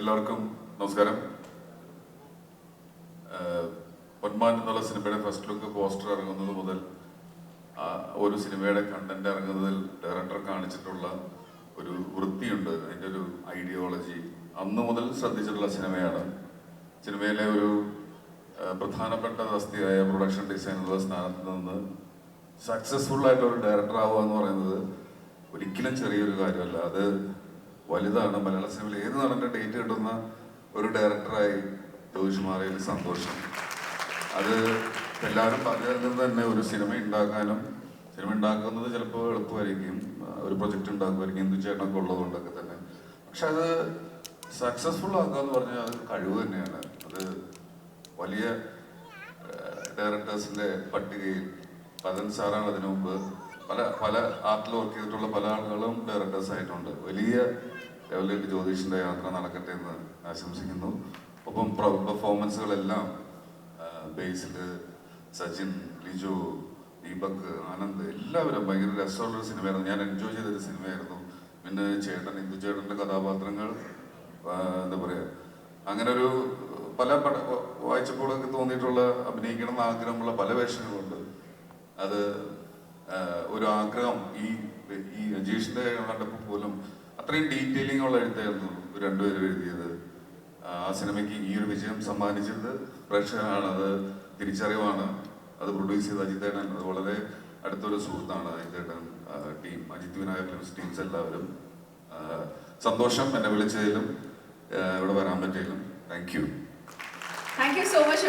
എല്ലാവർക്കും നമസ്കാരം. പൊന്മാൻ എന്നുള്ള സിനിമയുടെ ഫസ്റ്റ് ലുക്ക് പോസ്റ്റർ ഇറങ്ങുന്നത് മുതൽ ഒരു സിനിമയുടെ കണ്ടന്റ് ഇറങ്ങുന്നതിൽ ഡയറക്ടർ കാണിച്ചിട്ടുള്ള ഒരു വൃത്തിയുണ്ട്. അതിന്റെ ഒരു ഐഡിയോളജി അന്ന് മുതൽ ശ്രദ്ധിച്ചിട്ടുള്ള സിനിമയാണ്. സിനിമയിലെ ഒരു പ്രധാനപ്പെട്ട തസ്തിയായ പ്രൊഡക്ഷൻ എന്നുള്ള സ്ഥാനത്ത് നിന്ന് സക്സസ്ഫുൾ ആയിട്ടുള്ള ഒരു ഡയറക്ടർ ആവുക എന്ന് പറയുന്നത് ഒരിക്കലും ചെറിയൊരു കാര്യമല്ല. അത് വലുതാണ്. മലയാള സിനിമയിൽ ഏത് നടന്റെ ഡേറ്റ് കിട്ടുന്ന ഒരു ഡയറക്ടറായി ജ്യോതിഷ് മാറയിൽ സന്തോഷം. അത് എല്ലാവരും പറഞ്ഞതിൽ നിന്ന് തന്നെ ഒരു സിനിമ ഉണ്ടാക്കാനും സിനിമ ഉണ്ടാക്കുന്നത് ചിലപ്പോൾ എളുപ്പമായിരിക്കും. ഒരു പ്രൊജക്റ്റ് ഉണ്ടാക്കുമായിരിക്കും. എന്ത് ചേട്ടനൊക്കെ ഉള്ളതുകൊണ്ടൊക്കെ തന്നെ. പക്ഷെ അത് സക്സസ്ഫുൾ ആക്കുക എന്ന് പറഞ്ഞാൽ അത് കഴിവ് തന്നെയാണ്. അത് വലിയ ഡയറക്ടേഴ്സിന്റെ പട്ടികയിൽ പതൻ സാറാണ് അതിനു മുമ്പ് പല പല ആർട്ടിൽ വർക്ക് ചെയ്തിട്ടുള്ള പല ആളുകളും ഡയറക്ടേഴ്സ് ആയിട്ടുണ്ട്. വലിയ ലെവലിലേക്ക് ജ്യോതിഷിന്റെ യാത്ര നടക്കട്ടെ എന്ന് ആശംസിക്കുന്നു. ഒപ്പം പെർഫോമൻസുകളെല്ലാം ബേസിൽ സച്ചിൻ ലിജു ദീപക് ആനന്ദ് എല്ലാവരും ഭയങ്കര രസമുള്ളൊരു സിനിമയായിരുന്നു. ഞാൻ എൻജോയ് ചെയ്തൊരു സിനിമയായിരുന്നു. പിന്നെ ചേട്ടൻ ഇന്ദു ചേട്ടന്റെ കഥാപാത്രങ്ങൾ എന്താ പറയുക അങ്ങനെ ഒരു പല പട വായിച്ചപ്പോഴൊക്കെ തോന്നിയിട്ടുള്ള അഭിനയിക്കണം എന്ന് ആഗ്രഹമുള്ള പല വേഷങ്ങളുണ്ട്. അത് ഒരു ആഗ്രഹം ഈ ഈ രജീഷിന്റെ കണ്ടപ്പോൾ പോലും അത്രയും ഡീറ്റെയിലിംഗ് ഉള്ള എഴുത്തായിരുന്നു രണ്ടുപേരും എഴുതിയത്. ആ സിനിമയ്ക്ക് ഈ ഒരു വിജയം സമ്മാനിച്ചത് പ്രേക്ഷകനാണ് അത് തിരിച്ചറിവാണ് അത് പ്രൊഡ്യൂസ് ചെയ്ത അജിത്തേട്ടൻ. അത് വളരെ അടുത്തൊരു സുഹൃത്താണ് അജിത്തേട്ടൻ team Ajith Vinayak films teams എല്ലാവരും. സന്തോഷം എന്നെ വിളിച്ചതിലും ഇവിടെ വരാൻ പറ്റിയതിലും. Thank you thank you so much